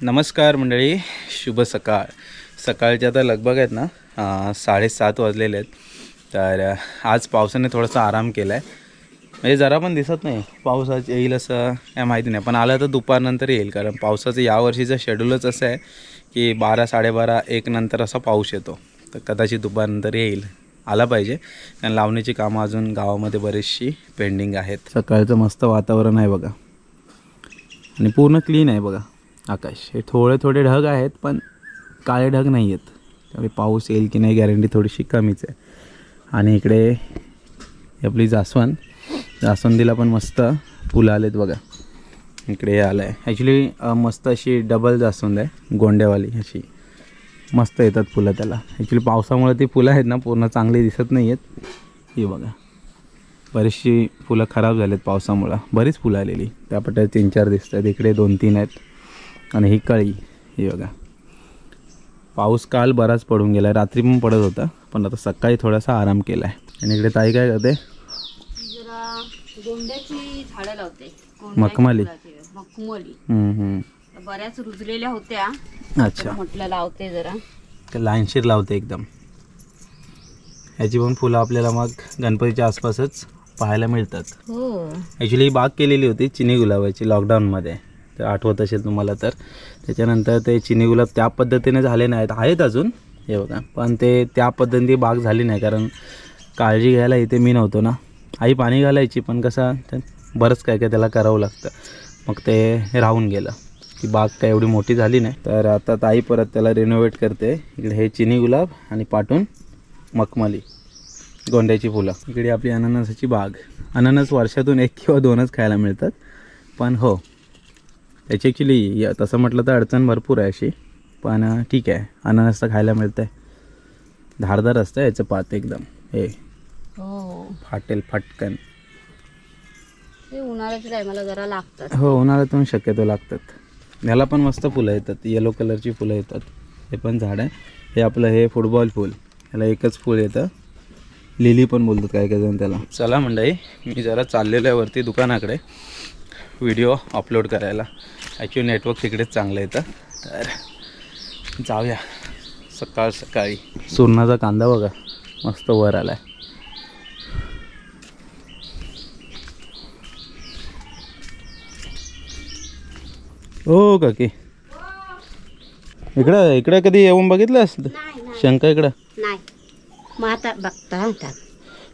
नमस्कार मंडळी शुभ सकाळ. सकाळचे आता लगभग आहेत ना साडेसात वाजलेले आहेत. तर आज पावसाने थोडासा आराम केला आहे म्हणजे जरा पण दिसत नाही पाऊस आज येईल असं काय माहिती नाही. पण आलं तर दुपारनंतर येईल कारण पावसाचं यावर्षीचं शेड्यूलच असं आहे की बारा साडेबारा एक नंतर असा पाऊस येतो. तर कदाचित दुपारनंतर येईल. आला पाहिजे. कारण लावणीची कामं अजून गावामध्ये बरीचशी पेंडिंग आहेत. सकाळचं मस्त वातावरण आहे बघा. आणि पूर्ण क्लीन आहे बघा. आकाश हे थोडे थोडे ढग आहेत पण काळे ढग नाही आहेत त्यामुळे पाऊस येईल की नाही गॅरंटी थोडीशी कमीच आहे. आणि इकडे आपली जास्वंद जास्वंदीला पण मस्त फुलं आलेत बघा. इकडे आलं आहे ॲक्च्युली मस्त अशी डबल जास्वंद आहे गोंड्यावाली अशी. मस्त येतात फुलं त्याला. ॲक्च्युली पावसामुळे ती फुलं आहेत ना पूर्ण चांगली दिसत नाही आहेत ही बघा. बरीचशी फुलं खराब झालीत पावसामुळं. बरीच फुलं आलेली. त्या पट्ट्यात तीन चार दिसत आहेत इकडे दोन तीन आहेत. आणि ही कळी ही बघा. पाऊस काल बराच पडून गेला रात्री पण पडत होता पण आता सकाळी थोडासा आराम केला आहे आणि इकडे ताई काय करते? जरा गोंड्याची झाडं लावते. गोंड्याची मखमली? बऱ्याच रुजलेल्या होत्या. अच्छा. म्हटलं लावते जरा. लाईनशीर लावते एकदम. ह्याची पण फुलं आपल्याला मग गणपतीच्या आसपासच पाहायला मिळतात. हो. ॲक्च्युली ही बाग केलेली होती चिनी गुलाबाची लॉकडाऊनमध्ये तर आठवत असेल तुम्हाला तर. त्याच्यानंतर ते चिनी गुलाब त्या पद्धतीने झाले नाहीत. आहेत अजून. हे बघा. पण ते त्या पद्धतीने बाग झाली नाही. कारण काळजी घ्यायला इथे मी नव्हतो ना. आई पाणी घालायची पण कसं बरंच काय काय त्याला करावं लागतं. मग ते राहून गेलं. की बाग काय एवढी मोठी झाली नाही. तर आता ताई परत त्याला रिनोव्हेट करते. इकडे हे चिनी गुलाब आणि पाठून मखमली. गोंड्याची फुलं. इकडे आपली अननसाची बाग. अननस वर्षातून एक किंवा दोनच खायला मिळतात. पण हो त्याची ॲक्च्युली तसं म्हटलं तर अडचण भरपूर आहे अशी. पण ठीक आहे. अननस तर खायला मिळतं आहे धारदार असतं याचं पात एकदम. हे. हो फाटेल फटकन. उन्हाळ्याच्या टायमाला जरा लागतात. हो उन्हाळ्यातून शक्यतो लागतात. ह्याला पण मस्त फुलं येतात. येलो कलरची फुलं येतात. हे पण झाड आहे. हे आपलं हे फुटबॉल फूल. ह्याला एकच फूल येतं. लिली पण बोलतात काय काय जण त्याला. चला मंडळी मी जरा चाललेलो आहे वरती दुकानाकडे. व्हिडिओ अपलोड करायला. ॲक्च्युली नेटवर्क तिकडेच चांगलं येतं तर जाऊया. सकाळ सकाळी. सुरणाचा कांदा बघा. मस्त वर आला आहे हो काकी. इकडं इकडं कधी येऊन नाही शंका इकडं? नाही. मग आता बघता आता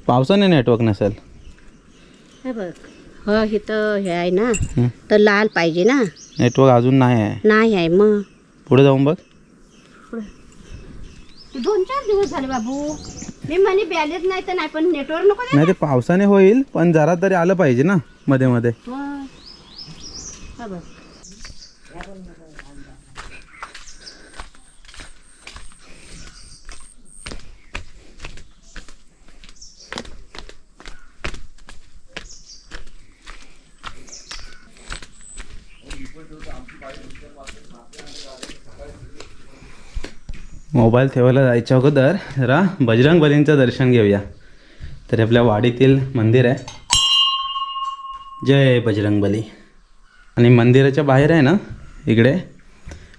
पावसाने नेटवर्क नसेल. हे बघ. हो इथं हे आहे ना. तर लाल पाहिजे ना. नेटवर्क अजून नाही आहे. नाही आहे मग. पुढे जाऊन बघ. दोन चार दिवस झाले बाबू. मी म्हणे बॅलेन्स नाही तर नाही पण नेटवर्क नको नाही ते पावसाने होईल पण जरा तरी आलं पाहिजे ना मध्ये मध्ये. हा बघ. मोबाईल ठेवायला जायच्या अगोदर जरा बजरंग बलींचं दर्शन घेऊया. तर आपल्या वाडीतील मंदिर आहे. जय बजरंग बली. आणि मंदिराच्या बाहेर आहे ना इकडे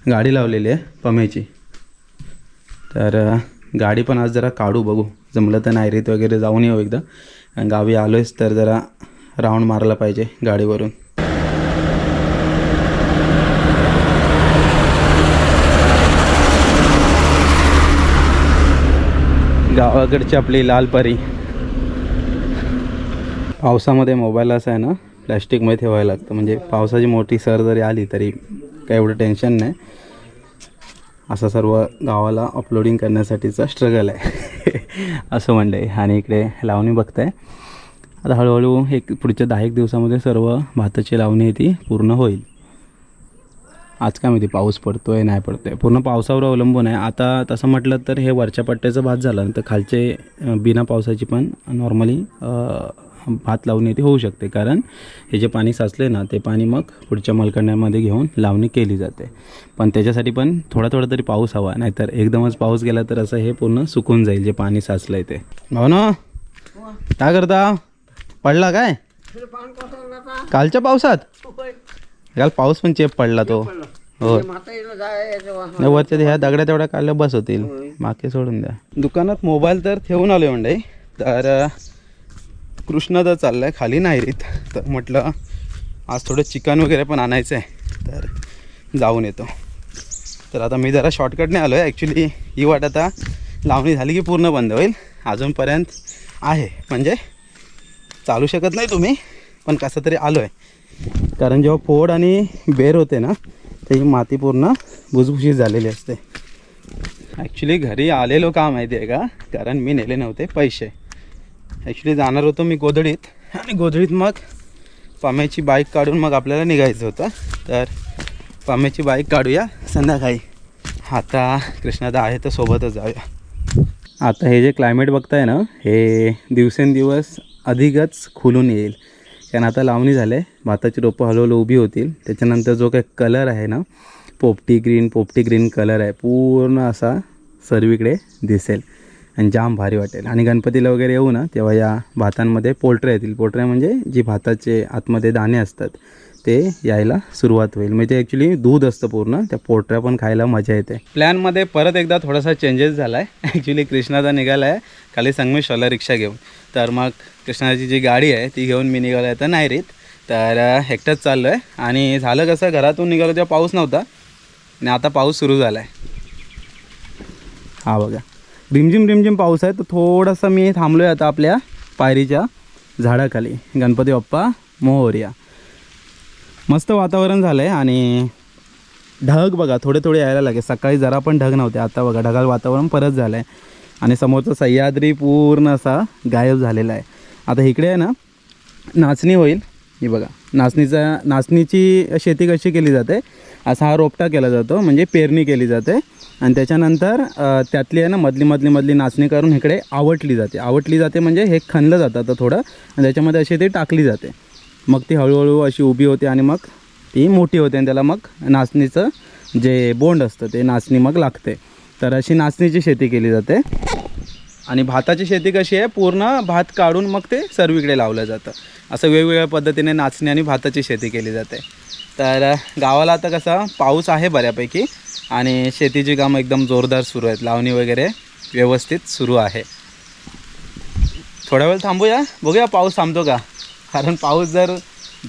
गाडी लावलेली आहे पमेची. तर गाडी पण आज जरा काढू बघू. जमलं तर नायरीत वगैरे जाऊन येऊ एकदा. आणि गावी आलो आहेस तर जरा राऊंड मारला पाहिजे गाडीवरून. गावाकडची आपली लाल परी. पावसामध्ये मोबाईल असा आहे ना प्लॅस्टिकमध्ये ठेवायला लागतं. म्हणजे पावसाची मोठी सर जरी आली तरी काही एवढं टेन्शन नाही. असं सर्व गावाला अपलोडिंग करण्यासाठीचा स्ट्रगल आहे. असं म्हणते आणि इकडे लावणी बघताय. आता हळूहळू एक पुढच्या दहा एक दिवसामध्ये सर्व भाताची लावणी ती पूर्ण होईल. आज काय माहिती पाऊस पडतोय नाही पडतोय. पूर्ण पावसावर अवलंबून आहे. आता तसं म्हटलं तर हे वरच्या पट्ट्याचं भात झालं तर खालचे बिना पावसाची पण नॉर्मली भात लावणी ती होऊ शकते. कारण हे जे पाणी साचले ना ते पाणी मग पुढच्या मलकंड्यामध्ये घेऊन लावणी केली जाते. पण त्याच्यासाठी पण थोडा थोडा तरी पाऊस हवा नाहीतर एकदमच पाऊस गेला तर असं हे पूर्ण सुकून जाईल जे पाणी साचलं आहे ते. भाऊ ना काय करता? पडला काय? कालच्या पावसात? काल पाऊस पण चेप पडला तो. हो. नाही वरच्या ह्या दगड्या तेवढ्या काढल्या बस होतील. मागे सोडून द्या. दुकानात मोबाईल तर ठेवून आलो मंडई तर कृष्णा तर चाललाय खाली नाहीरीत तर म्हटलं आज थोडं चिकन वगैरे पण आणायचं आहे तर जाऊन येतो. तर आता मी जरा शॉर्टकटने आलो आहे ॲक्च्युली ही वाट आता लावणी झाली की पूर्ण बंद होईल. अजूनपर्यंत आहे. म्हणजे चालू शकत नाही तुम्ही पण कसं तरी आलो आहे कारण जेव्हा फोड आणि बेर होते ना त्याची माती पूर्ण भुसभुशीत झालेली असते. ॲक्च्युली घरी आलेलो का माहिती आहे का? कारण मी नेले नव्हते पैसे. ॲक्च्युली जाणार होतो मी गोधडीत आणि गोधडीत मग पाम्याची बाईक काढून मग आपल्याला निघायचं होतं. तर पाम्याची बाईक काढूया संध्याकाळी. आता कृष्णादा आहे तर सोबतच जाऊया. आता हे जे क्लायमेट बघताय ना हे दिवसेंदिवस अधिकच खुलून येईल. कारण आता लावणी झालं. आहे भाताची रोपं हळूहळू उभी होतील. त्याच्यानंतर जो काही कलर आहे ना पोपटी ग्रीन पोपटी ग्रीन कलर आहे पूर्ण असा सर्वीकडे दिसेल आणि जाम भारी वाटेल. आणि गणपतीला वगैरे येऊ ना तेव्हा या भातांमध्ये पोल्ट्रे येतील. पोल्ट्रे म्हणजे जी भाताचे आतमध्ये दाणे असतात ते यायला सुरुवात होईल. म्हणजे ॲक्च्युली दूध असतं पूर्ण त्या पोटऱ्या पण खायला मजा येते. प्लॅनमध्ये परत एकदा थोडासा चेंजेस झाला आहे ॲक्च्युली कृष्णाचा निघाला आहे. खाली संगमेश्वरला रिक्षा घेऊन. तर मग कृष्णाची जी गाडी आहे ती घेऊन मी निघालो आहे तर नाही रीत तर एकटंच चाललो आहे आणि झालं कसं घरातून निघालो तेव्हा पाऊस नव्हता. आणि आता पाऊस सुरू झाला आहे हा बघा. रिमझिम रिमझिम पाऊस आहे. तर थोडासा मी थांबलो आहे आता आपल्या पायरीच्या झाडाखाली. गणपती बाप्पा मोहरिया. मस्त वातावरण झालं आहे आणि ढग बघा थोडे थोडे यायला लागेल. सकाळी जरा पण ढग नव्हते आता बघा ढगाळ वातावरण परत झालं आहे आणि समोरचा सह्याद्री पूर्ण असा गायब झालेला आहे. आता इकडे आहे ना नाचणी होईल. ही बघा नाचणीचा नाचणीची शेती कशी केली जाते? असा हा रोपटा केला जातो म्हणजे पेरणी केली जाते. आणि त्याच्यानंतर त्यातली आहे ना मधली मधली मधली नाचणी करून इकडे आवटली जाते. आवटली जाते म्हणजे हे खणलं जातं आता थोडं आणि त्याच्यामध्ये अशी ती टाकली जाते. मग ती हळूहळू अशी उभी होते आणि मग ती मोठी होते आणि त्याला मग नाचणीचं जे बोंड असतं ते नाचणी मग लागते. तर अशी नाचणीची शेती केली जाते. आणि भाताची शेती कशी आहे? पूर्ण भात काढून मग ते सर्वीकडे लावलं जातं. असं वेगवेगळ्या पद्धतीने नाचणी आणि भाताची शेती केली जाते. तर गावाला आता कसा पाऊस आहे बऱ्यापैकी आणि शेतीची कामं एकदम जोरदार सुरू आहेत. लावणी वगैरे व्यवस्थित सुरू आहे. थोड्या वेळ थांबूया. बघूया पाऊस थांबतो का? कारण पाऊस जर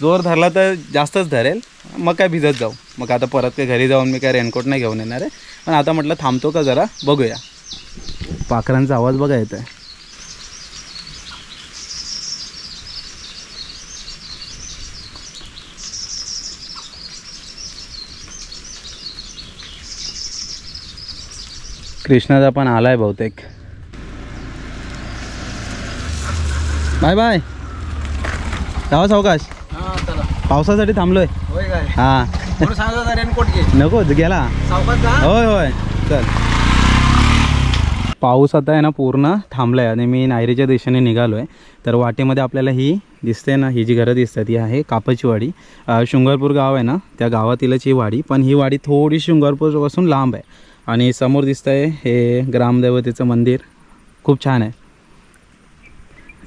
जोर धरला तर जास्तच धरेल. मग काय भिजत जाऊ. मग आता परत काय घरी जाऊन मी काय रेनकोट नाही घेऊन येणार आहे. पण आता म्हटलं थांबतो का जरा? बघूया. पाखरांचा आवाज बघा येत आहे कृष्णाचा पण आलाय बहुतेक. Bye bye. जावा सावकाश? पावसासाठी थांबलोय. हा. नको गेला. होय होय. चल. पाऊस आता आहे ना पूर्ण थांबला आहे आणि मी नायरीच्या दिशेने निघालो आहे तर वाटेमध्ये आपल्याला ही दिसते ना ही जी घरं दिसतात ही आहे कापाची वाडी. शृंगारपूर गाव आहे ना त्या गावातीलच ही वाडी. पण ही वाडी थोडी शृंगारपूरपासून लांब आहे. आणि समोर दिसतं आहे हे ग्रामदेवतेचं मंदिर. खूप छान आहे.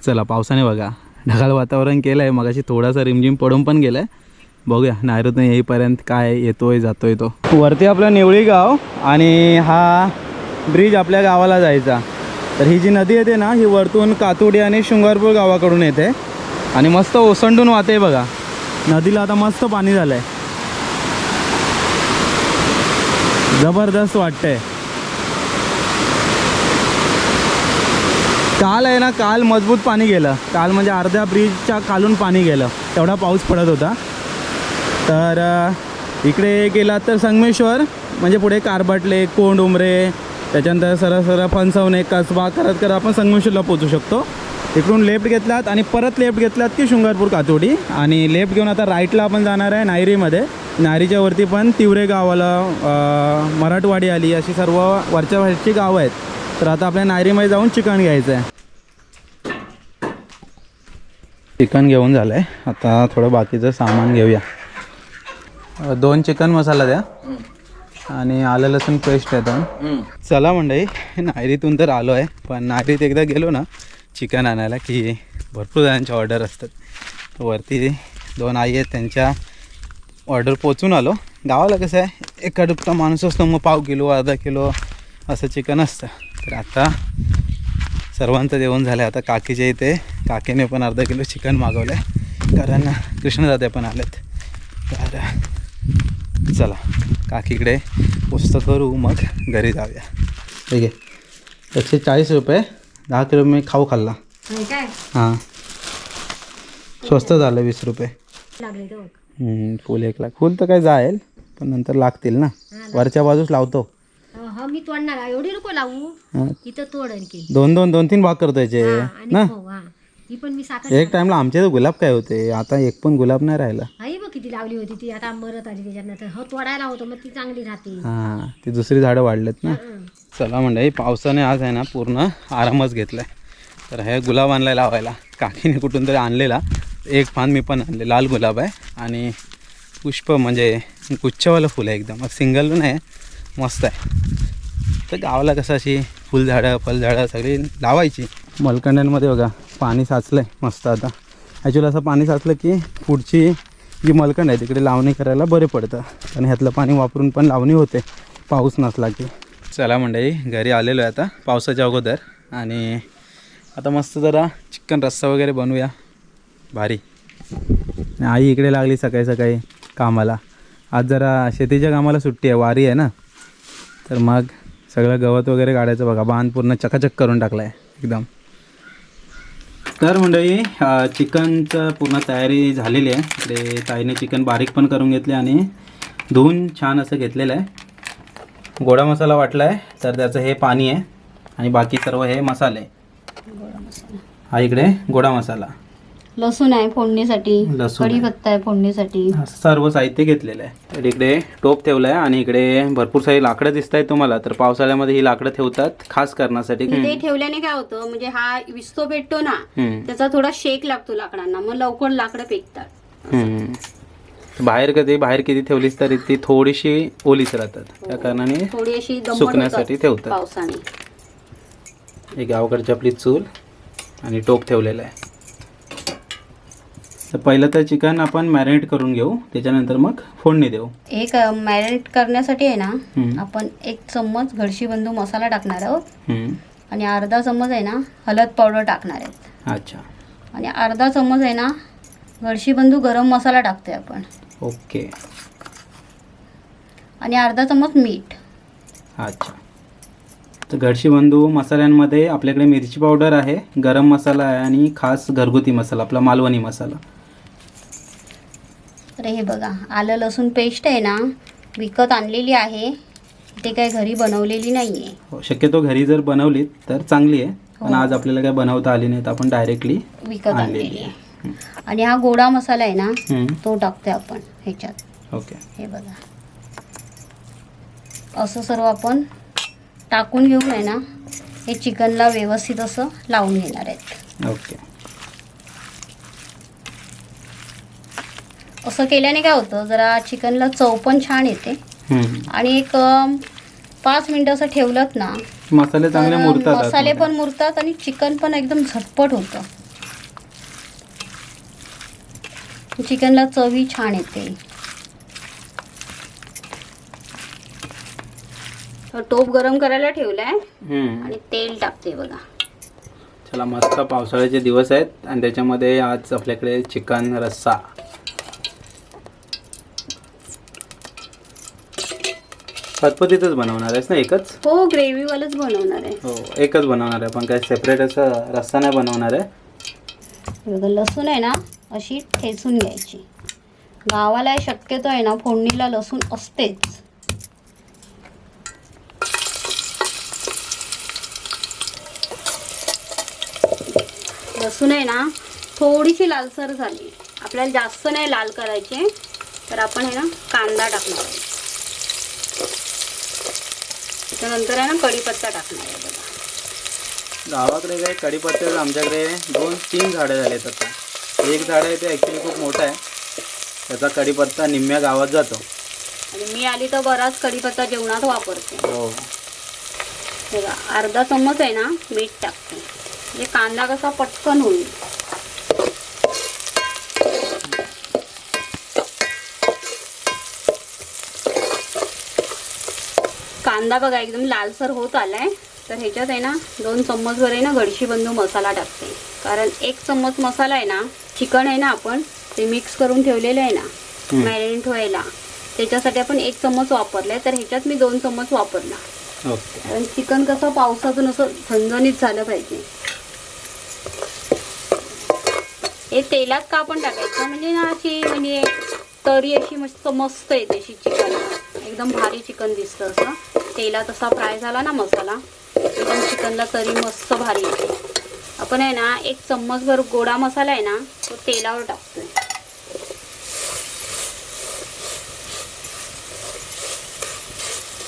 चला पावसाने बघा. ढगाळ वातावरण केलं आहे मगाशी थोडासा रिमझिम पडून पण गेलं आहे बघूया नायरूतून येईपर्यंत काय येतोय जातोय तो. वरती आपलं निवळी गाव आणि हा ब्रिज आपल्या गावाला जायचा. तर ही जी नदी येते ना ही वरतून कातोडी आणि शृंगारपूर गावाकडून येते. आणि मस्त ओसंडून वाहते बघा. नदीला आता मस्त पाणी झालं आहे जबरदस्त वाटतंय. काल आहे ना काल मजबूत पाणी गेलं. काल म्हणजे अर्ध्या ब्रिजच्या खालून पाणी गेलं. तेवढा पाऊस पडत होता. तर इकडे गेलात तर संगमेश्वर म्हणजे पुढे कारबाटले कोंड उमरे त्याच्यानंतर सरळ सरळ फणसवणे कसबा करत करत आपण संगमेश्वरला पोचू शकतो. इकडून लेफ्ट घेतलात आणि परत लेफ्ट घेतलात की शृंगारपूर कातोडी. आणि लेफ्ट घेऊन आता राईटला आपण जाणार आहे नायरीमध्ये. नायरीच्या वरती पण तिवरे गावाला मराठवाडी आली अशी सर्व वरच्या वरची गावं आहेत. तर आता आपल्या नायरीमध्ये जाऊन चिकन घ्यायचं आहे चिकन घेऊन झालं आहे आता थोडं बाकीचं सामान घेऊया. दोन चिकन मसाला द्या. आणि आलं लसूण पेस्ट आहे दोन. चला मंडळी नायरीतून तर आलो आहे पण नायरीत एकदा गेलो ना चिकन आणायला की भरपूर जणांच्या ऑर्डर असतात. वरती दोन आई आहेत त्यांच्या ऑर्डर पोचून आलो. गावाला कसं आहे एका दुपटा माणूस असतो मग पाव किलो अर्धा किलो असं चिकन असतं. तर आता सर्वांचं जेवण झालं आता काकीच्या इथे काकीने पण अर्धा किलो चिकन मागवलं आहे कारण कृष्णदादा पण आलेत. तर चला काकीकडे पुस्तक करू मग घरी जाऊया. ठीक आहे. एकशे चाळीस रुपये. दहा किलो मी खाऊ खाल्ला. हां. स्वस्त झालं वीस रुपये. फुल एक लाख. फुल तर काय जाईल पण नंतर लागतील ना. वरच्या बाजूस लावतो. हा मी तोडणार आहे. एवढी नको लावू. हां. इथं दोन दोन दोन तीन भाग करतो याचे आणि ना? हो हा. ही पण मी साखर एक टाइमला आमचे तर गुलाब काय होते? आता एक पण गुलाब नाही राहिला. आई बघ किती लावली होती ती. आता मरत आली त्याच्यानंतर हो तोडायला होतं मग ती चांगली राहते. हां ती दुसरी झाडं वाढलेत ना. हं. चला मंडळी पावसाने आज आहे ना पूर्ण आरामच घेतलाय. तर हे गुलाब आणलाय लावायला. काकीने कुठून तरी आणलेला. एक पान मी पण आणले. लाल गुलाब आहे. आणि पुष्प म्हणजे गुच्छवालं फुल आहे एकदम. सिंगल नाही मस्त आहे. तर गावाला कसं अशी फुलझाडं फलझाडं सगळी लावायची. मलकंड्यांमध्ये बघा पाणी साचलं आहे मस्त आता. ॲक्च्युली असं पाणी साचलं की पुढची जी मलकंड आहे तिकडे लावणी करायला बरे पडतं. आणि ह्यातलं पाणी वापरून पण लावणी होते. पाऊस नसला की. चला मंडळी घरी आलेलो आहे आता पावसाच्या अगोदर. आणि आता मस्त जरा चिकन रस्सा वगैरे बनवूया. भारी. आई इकडे लागली सकाळी सकाळी कामाला. आज जरा शेतीच्या कामाला सुट्टी आहे वारी आहे ना. तर मग सगळं गवत वगैरे काढायचं बघा. बांध पूर्ण चकाचक करून टाकला आहे एकदम. तर मंडळी अं, चिकनचं पूर्ण तयारी झालेली आहे. ते ताईने चिकन बारीक पण करून घेतले आणि धुवून छान असं घेतलेलं आहे. गोडा मसाला वाटला आहे तर त्याचं हे पाणी आहे आणि बाकी सर्व हे मसाले. हा इकडे गोडा मसाला. लसूण आहे फोडणीसाठी लसूण आहे. कढीपत्ता आहे फोडणीसाठी. असं सर्व साहित्य घेतलेलं आहे. तर इकडे टोप ठेवलं आहे आणि इकडे भरपूर सारी लाकडं दिसत आहेत तुम्हाला. तर पावसाळ्यामध्ये ही लाकडं ठेवतात खास करण्यासाठी. ते ठेवल्याने काय होतं म्हणजे हा विस्तो पेटतो ना हम्म. त्याचा थोडा शेक लागतो लाकडांना मग लवकर लाकडं पेटतात हम्म. बाहेर कधी बाहेर किती ठेवलीस तरी ती थोडीशी ओलीच राहतात. त्या कारणाने थोडी अशी दमट सुकण्यासाठी होतात ठेवतात. पावसाने. एक गावाकडची आपली चूल आणि टोप ठेवलेला आहे. तर पहिलं तर चिकन आपण मॅरिनेट करून घेऊ. त्याच्यानंतर मग फोडणी देऊ. एक मॅरिनेट करण्यासाठी आहे ना. आपण एक चम्मच घडशीबंधू मसाला टाकणार आहोत. आणि अर्धा चम्मच आहे ना हळद पावडर टाकणार आहेत. अच्छा. आणि अर्धा चम्मच आहे ना घडशीबंधू गरम मसाला टाकतोय आपण. ओके. आणि अर्धा चम्मच मीठ. अच्छा. तर घडशी बंधू मसाल्यांमध्ये आपल्याकडे मिरची पावडर आहे गरम मसाला आहे आणि खास घरगुती मसाला आपला मालवणी मसाला. तर हे बघा आलं लसूण पेस्ट आहे ना विकत आणलेली आहे. ते काय घरी बनवलेली नाही आहे हो, शक्यतो घरी जर बनवलीत तर चांगली आहे. पण हो. आज आपल्याला काय बनवता आली नाही तर आपण डायरेक्टली विकत आणलेली आहे. आणि हा गोडा मसाला आहे ना. तो टाकतोय आपण ह्याच्यात. ओके. हे बघा. असं सर्व आपण टाकून घेऊन आहे ना हे चिकनला व्यवस्थित असं लावून घेणार आहेत. ओके. असं केल्याने काय होतं जरा चिकनला चव पण छान येते. आणि एक पाच मिनटं असं ठेवलं ना मसाले चांगले मुरतात मसाले. पण मुरतात आणि चिकन पण एकदम झटपट होतं. चिकनला चवी छान येते. टोप गरम करायला ठेवलाय. आणि तेल टाकते बघा. चला मस्त पावसाळ्याचे दिवस आहेत. आणि त्याच्यामध्ये आज आपल्याकडे चिकन रस्सा. पतपतीतच बनवणार आहेस ना एकच? हो ग्रेव्हीवालंच बनवणार आहे. हो एकच बनवणार आहे पण काय सेपरेट असं रस्सा नाही बनवणार आहे? बघा लसूण आहे ना अशी ठेचून घ्यायची. गावाला शक्यतो आहे ना फोडणीला लसूण असतेच. लसूण आहे ना थोडीशी लालसर झाली. आपल्याला जास्त नाही लाल करायचे तर आपण आहे ना कांदा टाकणार आहे त्याच्यानंतर आहे ना कढीपत्ता टाकणार. आहे बघा गावाकडे काय कढीपत्त्याचं आमच्याकडे दोन तीन झाडं झालेत आता. एक झाड आहे ते ॲक्च्युली खूप मोठं आहे. त्याचा कढीपत्ता निम्म्या गावात जातो. आणि मी आली तर बराच कढीपत्ता जेवणात वापरते. हो. बघा अर्धा चम्मच आहे ना मीठ टाकते. म्हणजे कांदा कसा पटकन होईल. कांदा बघा एकदम लालसर होत आलाय. तर ह्याच्यात आहे ना दोन चम्मचभर आहे ना गडशी बंधू मसाला टाकते. कारण एक चम्मच मसाला आहे ना चिकन आहे ना आपण ते मिक्स करून ठेवलेलं आहे ना. मॅरिनेट व्हायला. त्याच्यासाठी आपण एक चम्मच वापरलाय तर ह्याच्यात मी दोन चम्मच वापरला कारण चिकन कसं पावसातून असं झणझणीत झालं पाहिजे. हे तेलात का पण टाकायचं? म्हणजे ना अशी म्हणजे तरी अशी मस्त मस्त येते अशी चिकन. एकदम भारी चिकन दिसतं असं. तेलात असा फ्राय झाला ना मसाला. एकदम चिकनला तरी मस्त भारी. येते आपण आहे ना एक चम्मचभर गोडा मसाला आहे ना तो तेलावर टाकतोय.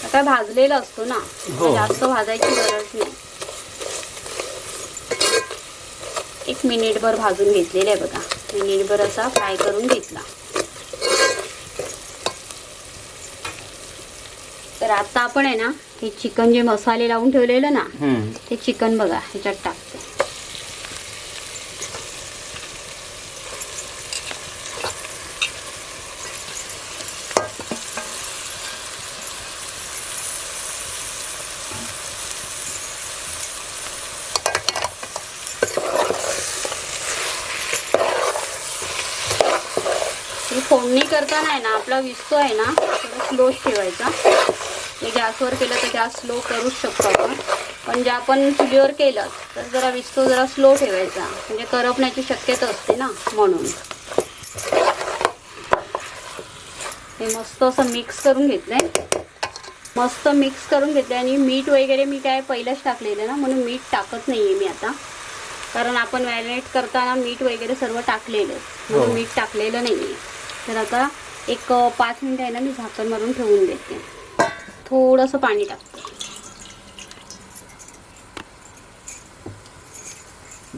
आता भाजलेला असतो ना हो. जास्त भाजायची गरज नाही. एक मिनिटभर भाजून घेतलेला आहे बघा. मिनिटभर असा फ्राय करून घेतला. तर आता आपण आहे ना हे चिकन जे मसाले लावून ठेवलेलं ना हम्म. ते चिकन बघा ह्याच्यात टाकते ही फोडणी करताना आहे ना आपला विस्तो आहे ना थोडा स्लोच ठेवायचा गॅसवर केलं तर गॅस स्लो करूच शकतो आपण. पण जे आपण चुलीवर केलं तर जरा विस्तो जरा स्लो ठेवायचा. म्हणजे करपण्याची शक्यता असते ना म्हणून. हे मस्त असं मिक्स करून घेतलंय. मस्त मिक्स करून घेतलंय आणि मीठ वगैरे मी काय पहिलंच टाकलेलं ना म्हणून मीठ टाकत नाहीये मी आता. कारण आपण मॅरिनेट करताना मीठ वगैरे सर्व टाकलेलं. म्हणून हो. मीठ टाकलेलं नाहीये. तर आता एक पाच मिनिटं आहे ना मी झाकण मारून ठेवून देते. थोडंसं पाणी टाकते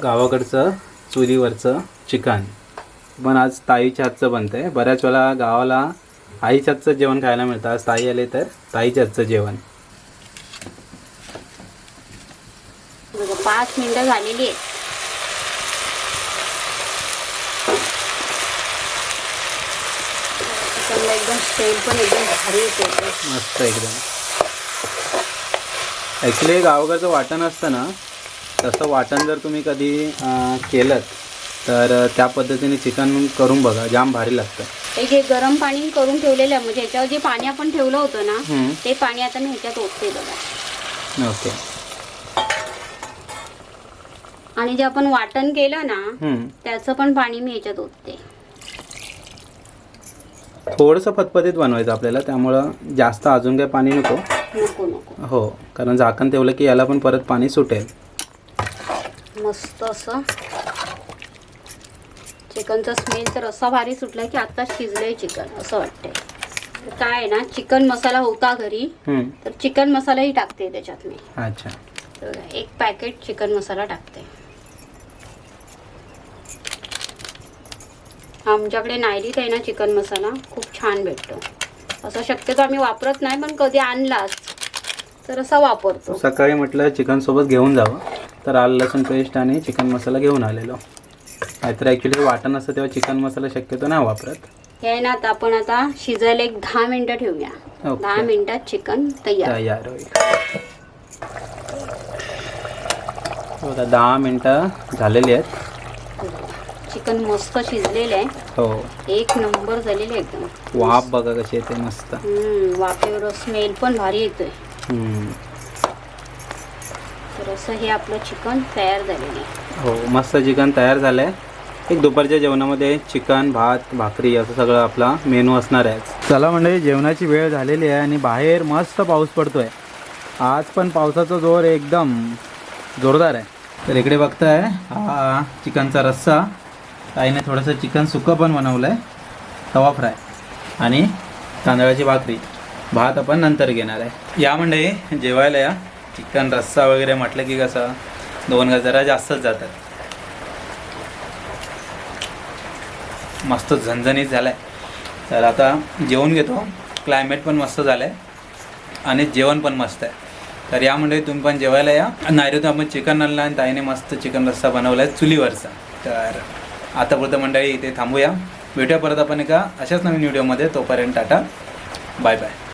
गावाकडचं चुलीवरचं चिकन. पण आज ताईच्या हातचं बनतं आहे बऱ्याच वेळा गावाला आईच्या हातचं जेवण खायला मिळतं. आज ताई आले तर ताईच्या हातचं जेवण. पाच मिनिटं झालेली आहेत स्टेल पण एकदम भारी येते मस्त एकदम. ॲक्च्युली गावाकडचं वाटण असतं ना तसं वाटण जर तुम्ही कधी केलं तर त्या पद्धतीने चिकन करून बघा जाम भारी लागतं. हे जे गरम पाणी करून ठेवलेलं आहे म्हणजे ह्याच्यावर जे पाणी आपण ठेवलं होतं ना. ते पाणी आता मी ह्याच्यात ओतते बघा. ओके. आणि जे आपण वाटण केलं ना. त्याचं पण पाणी मी ह्याच्यात ओतते. थोडंसं फतफतीत बनवायचं आपल्याला त्यामुळं जास्त अजून काही पाणी नको. नको नको. हो कारण झाकण ठेवलं की याला पण परत पाणी सुटेल. मस्त असं. चिकनचा स्मेल तर असा भारी सुटला की आता शिजलंय चिकन असं वाटतंय. तर काय आहे ना चिकन मसाला होता घरी हम्म. तर चिकन मसालाही टाकते त्याच्यात मी. अच्छा. तर बघा, एक पॅकेट चिकन मसाला टाकते. आमच्याकडे नायरीत आहे ना चिकन मसाला खूप छान भेटतो. असं शक्यतो आम्ही वापरत नाही पण कधी आणलाच तर असा वापरतो. सकाळी म्हटलं चिकन सोबत घेऊन जावं. तर आलं लसूण पेस्ट आणि चिकन मसाला घेऊन आलेलो. नाहीतर ॲक्च्युली वाटण असतं तेव्हा चिकन मसाला शक्यतो नाही वापरत. हे ना आता आपण आता शिजायला एक दहा मिनिटं ठेवूया. दहा मिनिटात चिकन तयार. तयार होईल. दहा मिनटं झालेली आहेत. चिकन मस्त शिजलेलं आहे. हो. एक नंबर झालेले एकदम. वाफ बघा कशी येते मस्त. हम्म, वाफेवर स्मेल पण भारी येतोय. हम्म. तर असं हे आपलं चिकन तयार झालेलं आहे. हो मस्त चिकन तयार झालं आहे एक दुपारच्या जेवणामध्ये चिकन भात भाकरी असं सगळं आपला मेनू असणार आहे. चला म्हणजे जेवणाची वेळ झालेली आहे आणि बाहेर मस्त पाऊस पडतोय. आज पण पावसाचा जोर एकदम जोरदार आहे. तर इकडे बघताय हा चिकनचा रस्सा. ताईने थोडंसं चिकन सुकं पण बनवलं आहे तवा फ्राय आणि तांदळाची भाकरी. भात आपण नंतर घेणार आहे. या म्हणजे जेवायला या. चिकन रस्सा वगैरे म्हटलं की कसं दोन गजरा जास्तच जातात. मस्त झणझणीत झालं आहे तर आता जेवण घेतो. क्लायमेट पण मस्त झालं आहे आणि जेवण पण मस्त आहे. तर या मंडळी तुम्ही पण जेवायला या. नायरीतून आपण चिकन आणलं आणि ताईने मस्त चिकन रस्सा बनवला आहे चुलीवरचा. तर आतापुरतं मंडळी इथे थांबूया. भेटूया परत आपण एका अशाच नवीन व्हिडिओमध्ये तोपर्यंत टाटा. Bye bye